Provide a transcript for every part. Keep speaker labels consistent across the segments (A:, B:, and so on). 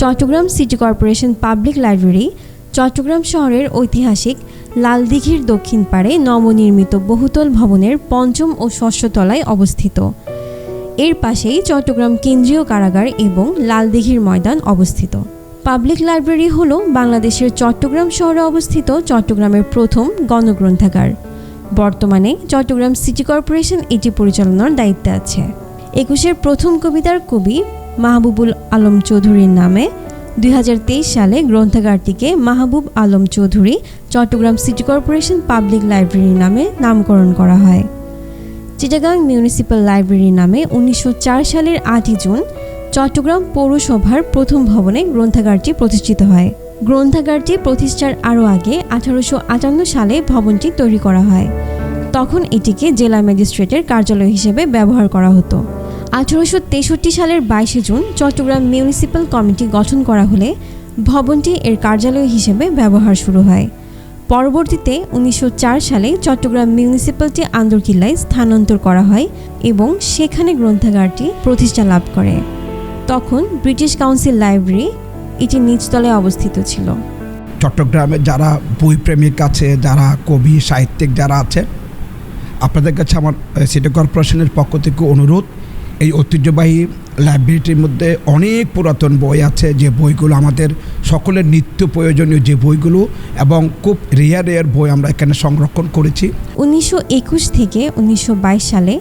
A: Chattogram city corporation public library, Chattogram শহরের ঐতিহাসিক লালদিঘির দক্ষিণ পাড়ে নবনির্মিত বহুতল ভবনের পঞ্চম ও ষষ্ঠ তলায় অবস্থিত। এর পাশেই চট্টগ্রাম কেন্দ্রীয় কারাগার এবং লালদিঘির ময়দান অবস্থিত। পাবলিক লাইব্রেরি হল বাংলাদেশের চট্টগ্রাম শহরে অবস্থিত চট্টগ্রামের প্রথম গণগ্রন্থাগার। বর্তমানে চট্টগ্রাম সিটি কর্পোরেশন এটি পরিচালনার দায়িত্বে আছে। একুশের প্রথম কবিতার কবি মাহবুবুল আলম চৌধুরীর নামে। দুই হাজার তেইশ সালে গ্রন্থাগারটিকে Mahbub Alam Chowdhury Chattogram city corporation public library নামে নামকরণ করা হয়। চিটাগাং মিউনিসিপ্যাল লাইব্রেরি নামে উনিশশো চার সালের আটই জুন চট্টগ্রাম পৌরসভার প্রথম ভবনে গ্রন্থাগারটি প্রতিষ্ঠিত হয়। গ্রন্থাগারটি প্রতিষ্ঠার আরও আগে আঠারোশো আটান্ন সালে ভবনটি তৈরি করা হয়। তখন এটিকে জেলা ম্যাজিস্ট্রেটের কার্যালয় হিসেবে ব্যবহার করা হতো। আঠারোশো তেষট্টি সালের বাইশে জুন চট্টগ্রাম মিউনিসিপ্যাল কমিটি গঠন করা হলে ভবনটি এর কার্যালয় হিসেবে ব্যবহার শুরু হয়। পরবর্তীতে উনিশশো চার সালে চট্টগ্রাম মিউনিসিপ্যালিটি আন্দরকিল্লায় স্থানান্তর করা হয় এবং সেখানে গ্রন্থাগারটি প্রতিষ্ঠা লাভ করে। তখন ব্রিটিশ কাউন্সিল লাইব্রেরি এটি নিচতলায় অবস্থিত ছিল।
B: চট্টগ্রামে যারা বইপ্রেমিক আছে, যারা কবি, সাহিত্যিক যারা আছে, আপনাদের কাছে আমার সিটি কর্পোরেশনের পক্ষ থেকে অনুরোধ এই ঐতিহ্যবাহী লাইব্রেরিটির মধ্যে অনেক পুরাতন বই আছে। যে বইগুলো আমাদের সকলের নিত্য প্রয়োজনীয় যে বইগুলো এবং খুব রেয়ার রেয়ার বই আমরা এখানে সংরক্ষণ করেছি।
A: উনিশশো একুশ থেকে উনিশশো বাইশ সালে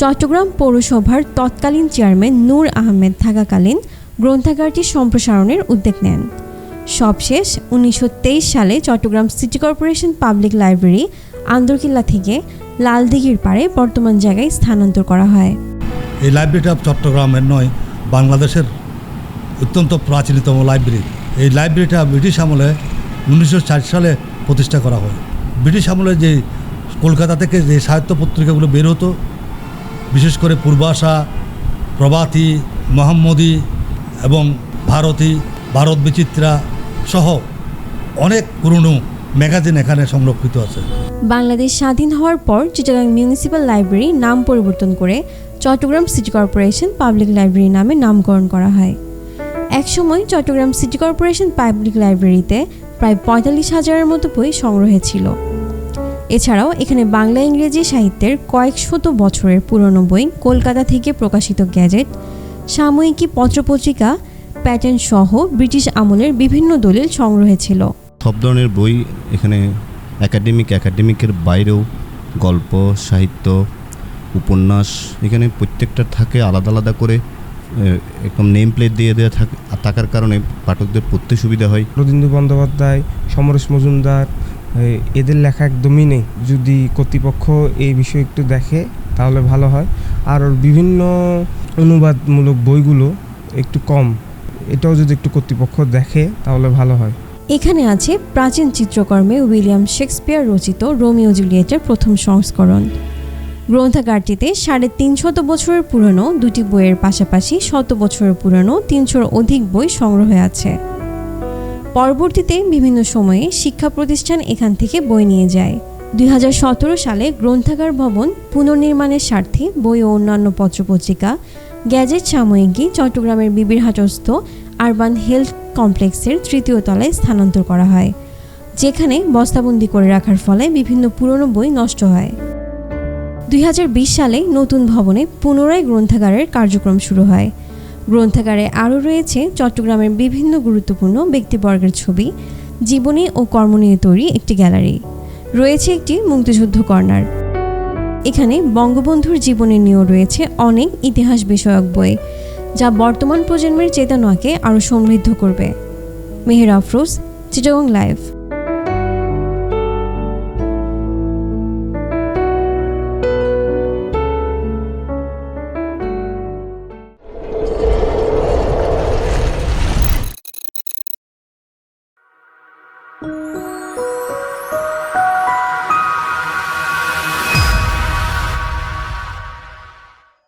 A: চট্টগ্রাম পৌরসভার তৎকালীন চেয়ারম্যান নূর আহমেদ থাকাকালীন গ্রন্থাগারটি সম্প্রসারণের উদ্যোগ নেন। সবশেষ উনিশশো তেইশ সালে Chattogram city corporation public library Anderkilla থেকে লালদিঘির পাড়ে বর্তমান জায়গায় স্থানান্তর করা হয়।
C: এই লাইব্রেরিটা চট্টগ্রামের নয়, বাংলাদেশের অত্যন্ত প্রাচীনতম লাইব্রেরি এই লাইব্রেরিটা ব্রিটিশ আমলে উনিশশো সালে প্রতিষ্ঠা করা হয়। ব্রিটিশ আমলে যে কলকাতা থেকে যে সাহিত্য পত্রিকাগুলো বের হতো, বিশেষ করে পূর্বাশা, প্রভাতী, মোহাম্মদী এবং ভারতী, ভারত বিচিত্রা সহ অনেক পুরনো ম্যাগাজিন এখানে সংরক্ষিত আছে।
A: বাংলাদেশ স্বাধীন হওয়ার পর চিটাগাং মিউনিসিপ্যাল লাইব্রেরি নাম পরিবর্তন করে Chattogram city corporation public library নামে নামকরণ করা হয়। একসময় চট্টগ্রাম সিটি কর্পোরেশন পাবলিক লাইব্রেরিতে প্রায় পঁয়তাল্লিশ হাজারের মতো বই সংগ্রহে ছিল। এছাড়াও এখানে বাংলা ইংরেজি সাহিত্যের কয়েক শত বছরের পুরনো বই কলকাতা থেকে প্রকাশিত গ্যাজেট, সাময়িকী পত্রপত্রিকা প্যাটার্ন সহ ব্রিটিশ আমলের বিভিন্ন দলিল সংগ্রহে ছিল।
D: সব ধরনের বই এখানে একাডেমিক একাডেমিকের বাইরেও গল্প, সাহিত্য উপন্যাস এখানে প্রত্যেকটা থাকে আলাদা আলাদা করে একদম নেম প্লেট দিয়ে দেওয়া থাকে থাকার কারণে পাঠকদের পড়তে সুবিধা হয়।
E: রবীন্দ্র বন্দ্যোপাধ্যায় সমরেশ মজুমদার এদের লেখা একদমই নেই। যদি কর্তৃপক্ষ এই বিষয়ে একটু দেখে তাহলে ভালো হয়। আর বিভিন্ন অনুবাদমূলক বইগুলো একটু কম। এটাও যদি একটু কর্তৃপক্ষ দেখে তাহলে ভালো হয়।
A: এখানে আছে প্রাচীন চিত্রকর্মে উইলিয়াম শেক্সপিয়ার রচিত রোমিও জুলিয়েটের প্রথম সংস্করণ। গ্রন্থাগারটিতে সাড়ে তিনশত বছরের পুরনো দুটি বইয়ের পাশাপাশি শত বছরের পুরনো তিনশোর অধিক বই সংগ্রহে আছে। পরবর্তীতে বিভিন্ন সময়ে শিক্ষা প্রতিষ্ঠান এখান থেকে বই নিয়ে যায়। দুই হাজার সতেরো সালে গ্রন্থাগার ভবন পুনর্নির্মাণের স্বার্থে বই ও অন্যান্য পত্রপত্রিকা, গ্যাজেট সাময়িকী, চট্টগ্রামের বিবিরহাটস্থ আরবান হেলথ কমপ্লেক্সের তৃতীয় তলায় স্থানান্তর করা হয়, যেখানে বস্তাবন্দি করে রাখার ফলে বিভিন্ন পুরনো বই নষ্ট হয়। দু হাজার বিশ সালে নতুন ভবনে পুনরায় গ্রন্থাগারের কার্যক্রম শুরু হয়। গ্রন্থাগারে আরও রয়েছে চট্টগ্রামের বিভিন্ন গুরুত্বপূর্ণ ব্যক্তিবর্গের ছবি, জীবনী ও কর্ম নিয়ে তৈরি একটি গ্যালারি। রয়েছে একটি মুক্তিযুদ্ধ কর্নার। এখানে বঙ্গবন্ধুর জীবনী নিয়েও রয়েছে অনেক ইতিহাস বিষয়ক বই, যা বর্তমান প্রজন্মের চেতনাকে আরও সমৃদ্ধ করবে। Meher Afroz, Chittagong live. Thank you.